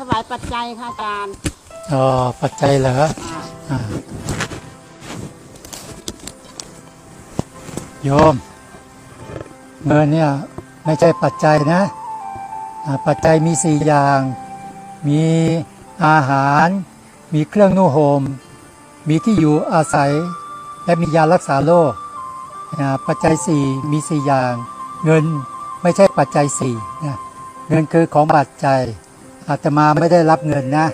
ถวายปัจจัยค่ะอาจารย์ อ๋อ ปัจจัยเหรออ่าโยม เงินเนี่ย ไม่ใช่ปัจจัยนะ ปัจจัยมีสี่อย่าง มีอาหาร มีเครื่องนุ่งห่ม มีที่อยู่อาศัย และมียารักษาโรคปัจจัยสี่มีสี่อย่าง เงินไม่ใช่ปัจจัยสี่เงินคือของปัจจัย อาตมาไม่ได้รับเงินนะ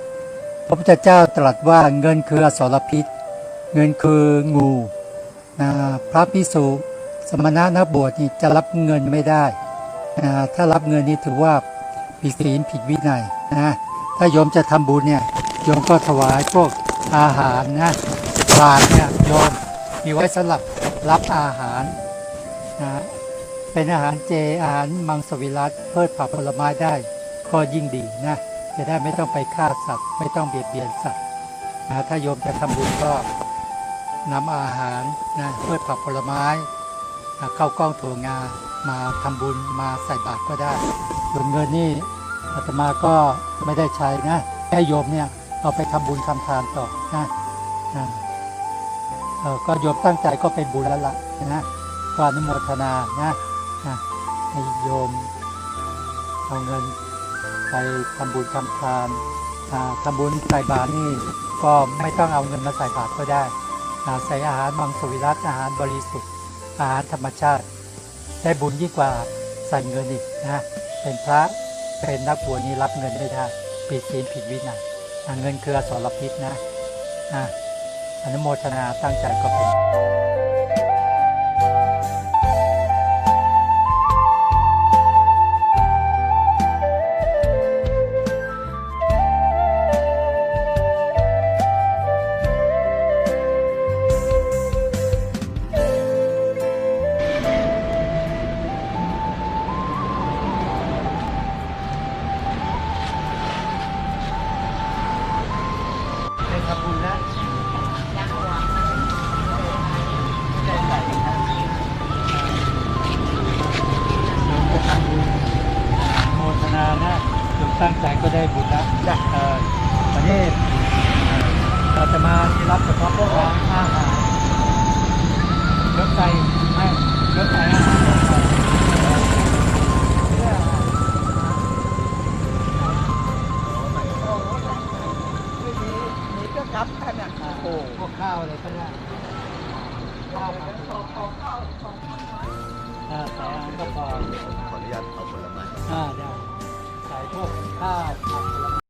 พระพุทธเจ้าตรัสว่าเงินคืออสรพิษ เงินคืองูนะพระพิสุสมณะนักบวชนี่จะรับเงินไม่ได้นะถ้ารับเงินนี่ถือว่าผิดศีลผิดวินัยนะถ้าโยมจะทำบุญเนี่ยโยมก็ถวายพวกอาหารนะบาตรเนี่ยโยมมีไว้สำหรับรับอาหารนะเป็นอาหารเจอาหารมังสวิรัตเพิดผักผลไม้ได้ ก็ยิ่งดีนะจะได้ไม่ต้องไปฆ่าสัตว์ ไม่ต้องเบียดเบียนสัตว์นะถ้าโยมจะทำบุญก็นำอาหารนะเพื่อผักผลไม้นะเข้าวกล้องถั่วงามาทำบุญมาใส่บาตรก็ได้ส่วนเงินนี่อาตมาก็ไม่ได้ใช้นะให้โยมเนี่ยเอาไปทำบุญทำทานต่อนะนะเออก็โยมตั้งใจก็เป็นบุญแล้วล่ะนะก็อนุโมทนานะนะให้โยมเอาเงิน ไปทำบุญทำทานอ่าทำบุญใส่บาตรนี่ก็ไม่ต้องเอาเงินมาใส่บาตรก็ได้ใส่อาหารมังสวิรัตอาหารบริสุทธิ์อาหารธรรมชาติ ได้บุญยิ่งกว่าใส่เงินอีกนะเป็นพระเป็นนักบวชนี่รับเงินไม่ได้ผิดศีลผิดวินัยเงินคืออสรพิษนะอาอนุโมทนาตั้งใจก็เป็น ตั้งใจก็ได้บุญแล้วจ้ะเออวันนี้เอ่อเราจะมาที่รับเฉพาะพวกของอาหารยกใจไม่ยกใจอาหารเพื่อมีก็กลับแค่นั้นโอ้พวกข้าวอะไรก็ได้ข้าวผัดอ่าใส่อาหารก็พอขออนุญาตเอาผลไม้อ่าได้ ใส่